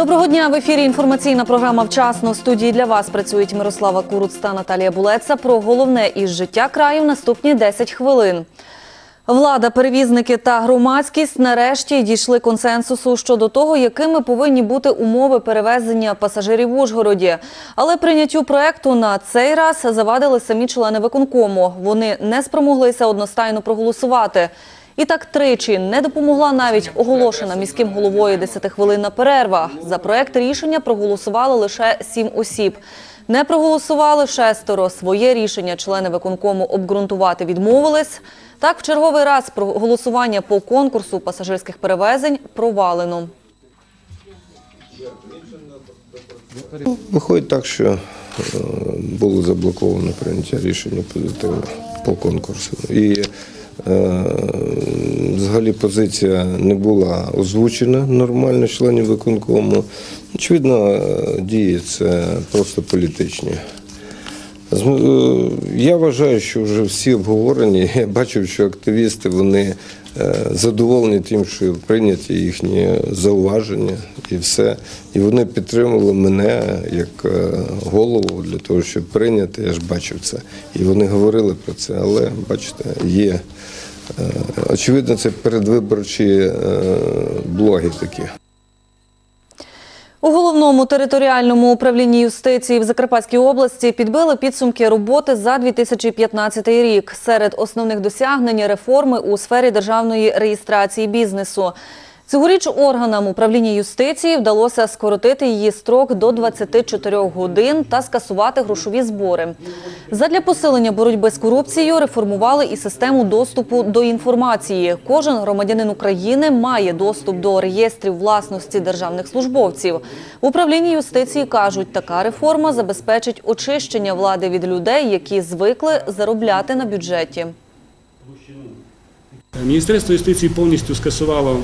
Доброго дня в ефірі. Інформаційна програма вчасно. В студії для вас працюють Мирослава Куруц та Наталія Булеца. Про головне із життя краю в наступні 10 хвилин. Влада, перевізники та громадськість нарешті дійшли консенсусу щодо того, якими повинні бути умови перевезення пасажирів в Ужгороді. Але прийняттю проекту на цей раз завадили самі члени виконкому. Вони не спромоглися одностайно проголосувати. І так тричі не допомогла навіть оголошена міським головою 10-хвилинна перерва. За проект рішення проголосували лише сім осіб. Не проголосували шестеро. Своє рішення члени виконкому обґрунтувати відмовились. Так, в черговий раз про голосування по конкурсу пасажирських перевезень провалено. Виходить так, що е, було заблоковано прийняття рішення позитивно по конкурсу. І взагалі позиція не була озвучена нормально членів виконкому. Очевидно, е, дії це просто політичні. Е, Я вважаю, що вже всі обговорені. Я бачив, що активісти вони е, задоволені тим, що прийняті їхні зауваження і все. І вони підтримували мене як е, голову для того, щоб прийняти. Я ж бачив це. І вони говорили про це. Але бачите, є очевидно, це передвиборчі блоги такі. У головному територіальному управлінні юстиції в Закарпатській області підбили підсумки роботи за 2015 рік. Серед основних досягнень реформи у сфері державної реєстрації бізнесу. Цьогоріч органам управління юстиції вдалося скоротити її строк до 24 годин та скасувати грошові збори. Задля посилення боротьби з корупцією реформували і систему доступу до інформації. Кожен громадянин України має доступ до реєстрів власності державних службовців. В управлінні юстиції кажуть, така реформа забезпечить очищення влади від людей, які звикли заробляти на бюджеті. Міністерство юстиції повністю скасувало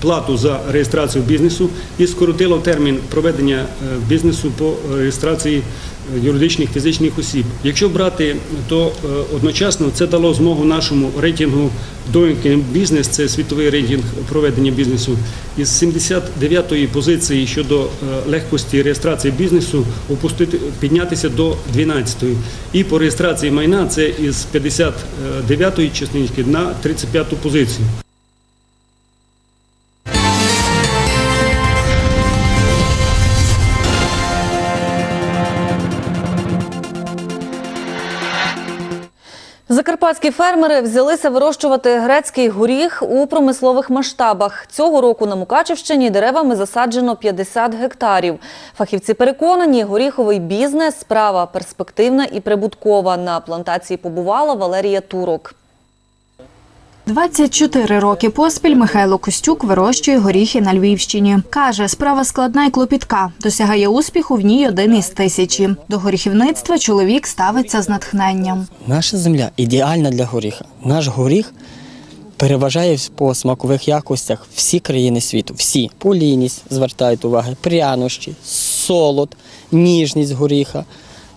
плату за реєстрацію бізнесу і скоротило термін проведення е, бізнесу по реєстрації е, юридичних фізичних осіб. Якщо брати, то е, одночасно це дало змогу нашому рейтингу Doing Business, це світовий рейтинг проведення бізнесу, із 79-ї позиції щодо е, легкості реєстрації бізнесу опустити, піднятися до 12-ї. І по реєстрації майна це із 59-ї частинки на 35-ту позицію. Закарпатські фермери взялися вирощувати грецький горіх у промислових масштабах. Цього року на Мукачівщині деревами засаджено 50 гектарів. Фахівці переконані, горіховий бізнес – справа перспективна і прибуткова. На плантації побувала Валерія Турок. 24 роки поспіль Михайло Костюк вирощує горіхи на Львівщині. Каже, справа складна і клопітка. Досягає успіху в ній один із тисячі. До горіхівництва чоловік ставиться з натхненням. Наша земля ідеальна для горіха. Наш горіх переважає по смакових якостях всі країни світу. Всі полійність звертають уваги, прянощі, солод, ніжність горіха,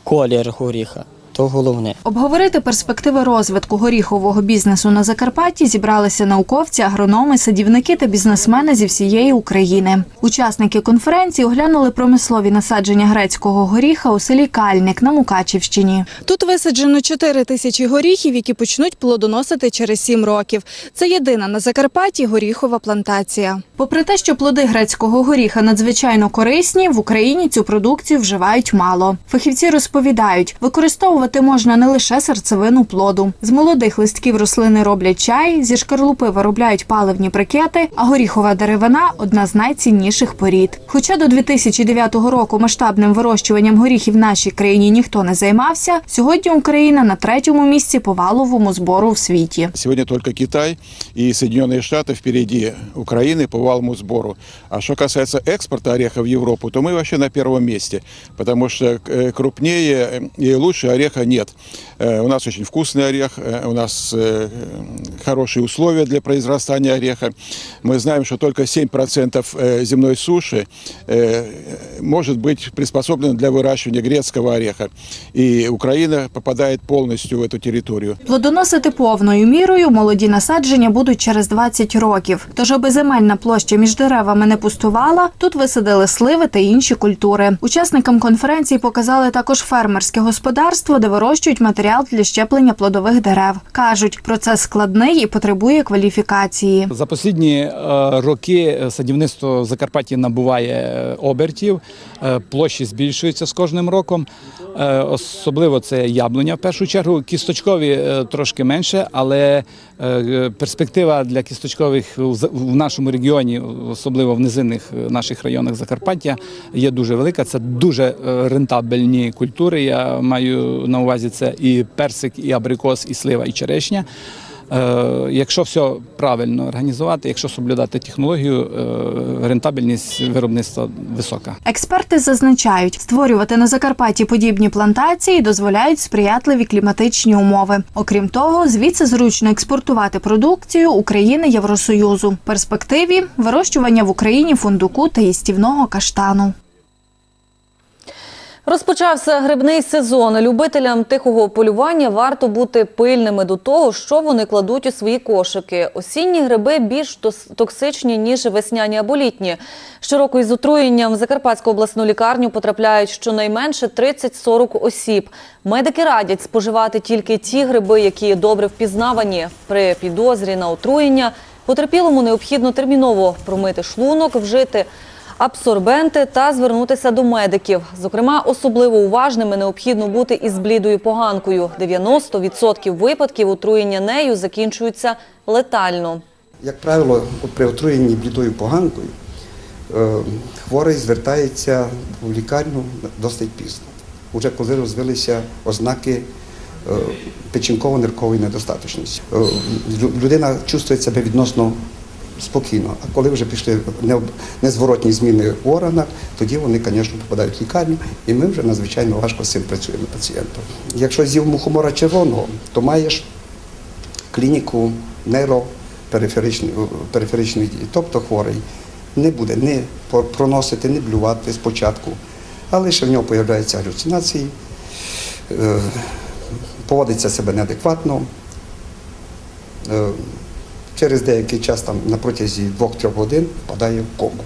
колір горіха. То головне. Обговорити перспективи розвитку горіхового бізнесу на Закарпатті зібралися науковці, агрономи, садівники та бізнесмени зі всієї України. Учасники конференції оглянули промислові насадження грецького горіха у селі Кальник на Мукачівщині. Тут висаджено 4 тисячі горіхів, які почнуть плодоносити через 7 років. Це єдина на Закарпатті горіхова плантація. Попри те, що плоди грецького горіха надзвичайно корисні, в Україні цю продукцію вживають мало. Фахівці розповідають, використовувати можна не лише серцевину плоду. З молодих листків рослини роблять чай, зі шкарлупи виробляють паливні брикети, а горіхова деревина одна з найцінніших порід. Хоча до 2009 року масштабним вирощуванням горіхів в нашій країні ніхто не займався, сьогодні Україна на третьому місці по валовому збору в світі. Сегодня только Китай и Соединенные Штаты впереди Украины по валовому сбору. А что касается экспорта ореха в Европу, то мы вообще на первом месте, потому что э, крупнее и лучше ореха ореха нет. Э, У нас очень вкусный орех, э, у нас э, хорошие условия для произрастания ореха. Мы знаем, что только 7% э, земной суши э, может быть приспособлено для выращивания грецкого ореха. И Украина попадает полностью в эту территорию. Плодоносити повною мірою молоді насадження будуть через 20 років. Тож, аби земельна площа між деревами не пустувала, тут висадили сливи та інші культури. Учасникам конференції показали також фермерське господарство, де вирощують матеріал для щеплення плодових дерев. кажуть, процес складний і потребує кваліфікації. За останні е, роки е, садівництво в Закарпатті набуває е, обертів, площі збільшуються з кожним роком. Особливо це яблуня в першу чергу. Кісточкові трошки менше, але перспектива для кісточкових в нашому регіоні, особливо в низинних наших районах Закарпаття, є дуже велика. Це дуже рентабельні культури. Я маю на увазі це і персик, і абрикос, і слива, і черешня. Е, Якщо все правильно організувати, якщо соблюдати технологію, е, рентабельність виробництва висока. Експерти зазначають, створювати на Закарпатті подібні плантації дозволяють сприятливі кліматичні умови. Окрім того, звідси зручно експортувати продукцію України Євросоюзу. В перспективі вирощування в Україні фундуку та їстівного каштану. Розпочався грибний сезон. Любителям тихого полювання варто бути пильними до того, що вони кладуть у свої кошики. Осінні гриби більш токсичні, ніж весняні або літні. Щороку із отруєнням в Закарпатську обласну лікарню потрапляють щонайменше 30-40 осіб. Медики радять споживати тільки ті гриби, які добре впізнавані. При підозрі на отруєння потерпілому необхідно терміново промити шлунок, вжити абсорбенти та звернутися до медиків. Зокрема, особливо уважними необхідно бути із блідою поганкою. 90% випадків отруєння нею закінчуються летально. Як правило, при отруєнні блідою поганкою е, хворий звертається в лікарню досить пізно. Уже коли розвилися ознаки е, печінково-ниркової недостаточності. Е, Людина чувствує себе відносно спокійно, а коли вже пішли незворотні зміни в органах, тоді вони, звісно, попадають в лікарню, і ми вже надзвичайно важко з цим працюємо пацієнтом. Якщо з'їв мухомора червоного, то маєш клініку нейропериферичної периферичної дії. Тобто хворий не буде не проносити, не блювати спочатку, а лише в нього з'являються галюцинації, е, поводиться себе неадекватно. Через деякий час, там, на протязі 2-3 годин, впадає в кому.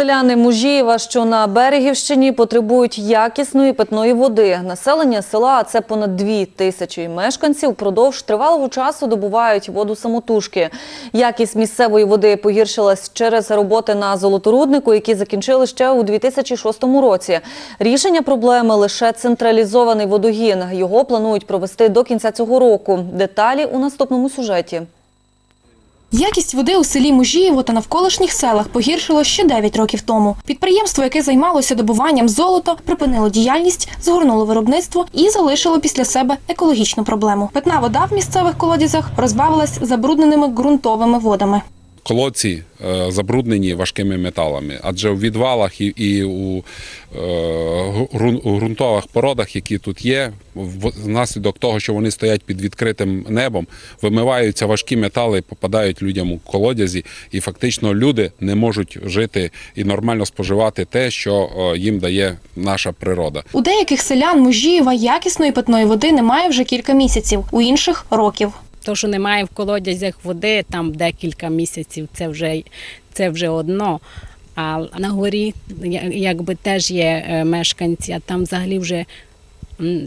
Селяни Мужієва, що на Берегівщині, потребують якісної питної води. Населення села, а це понад дві тисячі мешканців, впродовж тривалого часу добувають воду самотужки. Якість місцевої води погіршилась через роботи на золоторуднику, які закінчили ще у 2006 році. Рішення проблеми лише централізований водогін. Його планують провести до кінця цього року. Деталі у наступному сюжеті. Якість води у селі Мужієво та навколишніх селах погіршило ще 9 років тому. Підприємство, яке займалося добуванням золота, припинило діяльність, згорнуло виробництво і залишило після себе екологічну проблему. Питна вода в місцевих колодязях розбавилась забрудненими ґрунтовими водами. Колодці е, забруднені важкими металами, адже у відвалах і, е, у ґрунтових породах, які тут є, внаслідок того, що вони стоять під відкритим небом, вимиваються важкі метали, попадають людям у колодязі, і фактично люди не можуть жити і нормально споживати те, що е, їм дає наша природа. У деяких селян Мужієва якісної питної води немає вже кілька місяців, у інших років. То, що немає в колодязях води, там декілька місяців, це вже, це вже одно. А на горі якби теж є е, мешканці, а там взагалі вже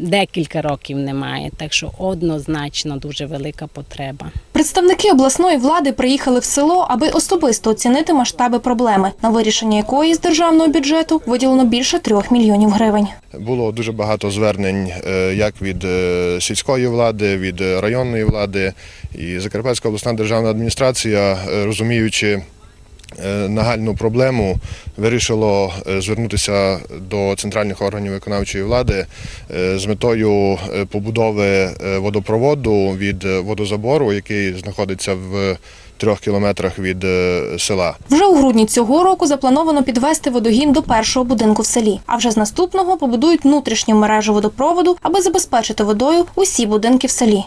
декілька років немає. Так що однозначно дуже велика потреба. Представники обласної влади приїхали в село, аби особисто оцінити масштаби проблеми, на вирішення якої з державного бюджету виділено більше трьох мільйонів гривень. Було дуже багато звернень е, як від е, сільської влади, від районної влади. І Закарпатська обласна державна адміністрація, е, розуміючи нагальну проблему, вирішило е, звернутися до центральних органів виконавчої влади е, з метою е, побудови е, водопроводу від е, водозабору, який знаходиться в трьох кілометрах від е, села. Вже у грудні цього року заплановано підвести водогін до першого будинку в селі. А вже з наступного побудують внутрішню мережу водопроводу, аби забезпечити водою усі будинки в селі.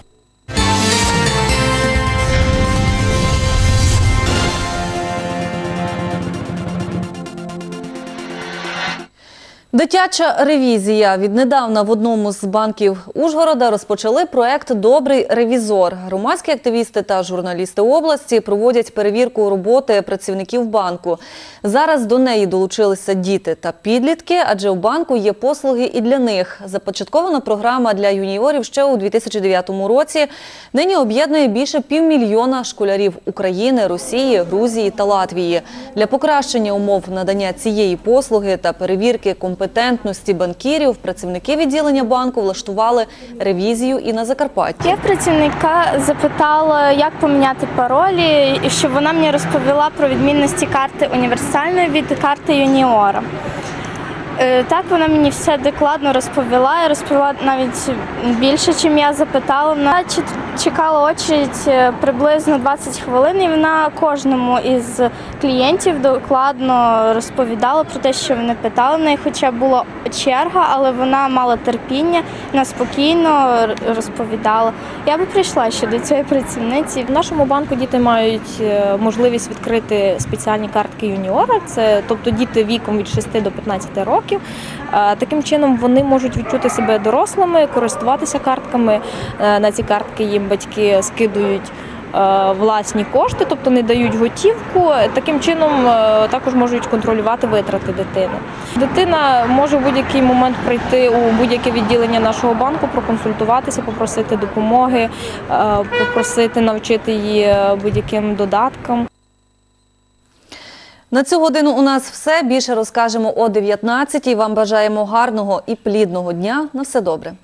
Дитяча ревізія. Віднедавна в одному з банків Ужгорода розпочали проект Добрий ревізор. Громадські активісти та журналісти області проводять перевірку роботи працівників банку. Зараз до неї долучилися діти та підлітки, адже у банку є послуги і для них. Започаткована програма для юніорів ще у 2009 році. Нині об'єднує більше півмільйона школярів України, Росії, Грузії та Латвії. Для покращення умов надання цієї послуги та перевірки компетентності банкірів працівники відділення банку влаштували ревізію і на Закарпатті. Я працівника запитала, як поміняти паролі, і щоб вона мені розповіла про відмінності карти універсальної від карти юніора. Е, Так вона мені все докладно розповіла. Я розповіла навіть більше, чим я запитала. Вона чекала очередь е, приблизно 20 хвилин, і вона кожному із клієнтів докладно розповідала про те, що вони питали в неї, хоча була черга, але вона мала терпіння, вона спокійно розповідала. Я би прийшла ще до цієї працівниці. В нашому банку діти мають е, можливість відкрити спеціальні картки юніора. Це тобто діти віком від 6 до 15 років. Е, Таким чином вони можуть відчути себе дорослими, користуватися картками. Е, На ці картки їм батьки скидують. е, Власні кошти, тобто не дають готівку. Таким чином також можуть контролювати витрати дитини. Дитина може в будь-який момент прийти у будь-яке відділення нашого банку, проконсультуватися, попросити допомоги, попросити навчити її будь-яким додаткам. На цю годину у нас все. Більше розкажемо о 19-й. Вам бажаємо гарного і плідного дня. На все добре.